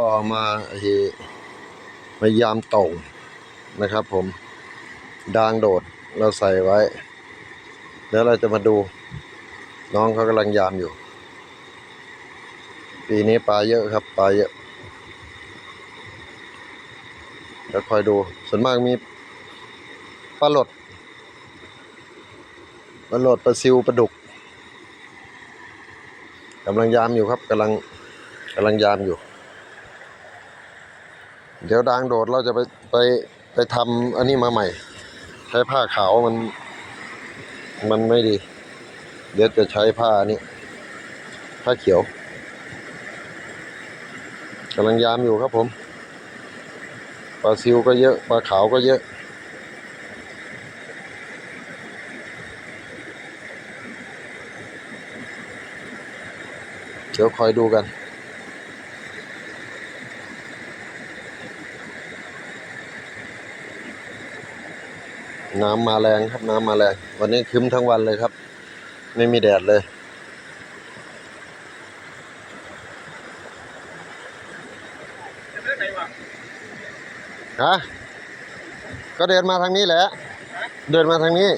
ก็มาที่มายามต่งนะครับผมดางโดดเราใส่ไว้ แล้วเราจะมาดู น้องเขากำลังยามอยู่ ปีนี้ปลาเยอะครับปลาเยอะแล้วคอยดูส่วนมากมีปลาหลดปลาหลดปลาซิวปลาดุกกำลังยามอยู่ครับกำลังกำลังยามอยู่ เดี๋ยวดางโดดเราจะไปไปไปทำอันนี้มาใหม่ ใช้ผ้าขาวมัน มันไม่ดี เดี๋ยวจะใช้ผ้านี้ผ้าเขียวกำลังยามอยู่ครับผมปลาซิวก็เยอะปลาขาวก็เยอะเดี๋ยวคอยดูกัน น้ำมาแรงครับน้ำมาแรง วันนี้คึ้มทั้งวันเลยครับ ไม่มีแดดเลย ฮะ ก็เดินมาทางนี้แหละ เดินมาทางนี้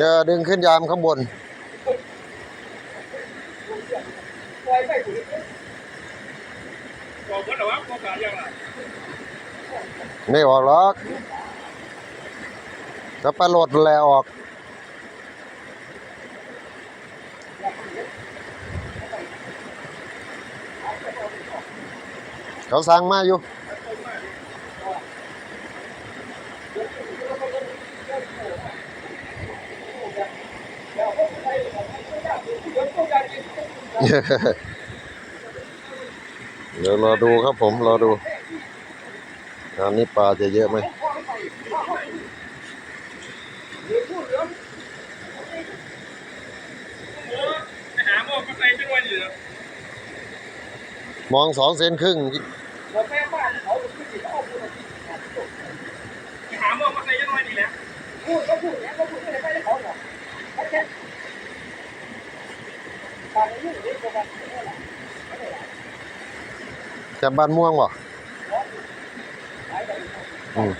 จะดึงขึ้นยามข้างบนนี่อกาสยังไม่ออกหรอกถ้าปลาโหลดแลออก เขาสั่งมาอยู่ เดี๋ยวรอดูครับผมรอดูงานนี้ปลาจะเยอะไหมมองสองเซนครึ่งาหม้อมาใส่จังหวะนี้แหละ จากบ้านม่วงบ่อืม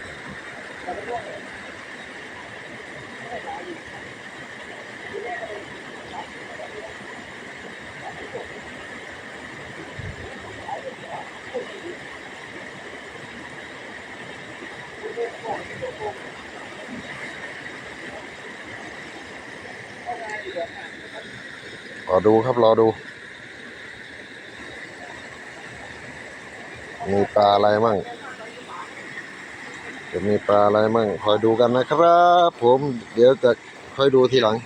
รอดูครับรอดู มีปลาอะไรมั่งจะมีปลาอะไรมั่งคอยดูกันนะครับ ผมเดี๋ยวจะคอยดูทีหลัง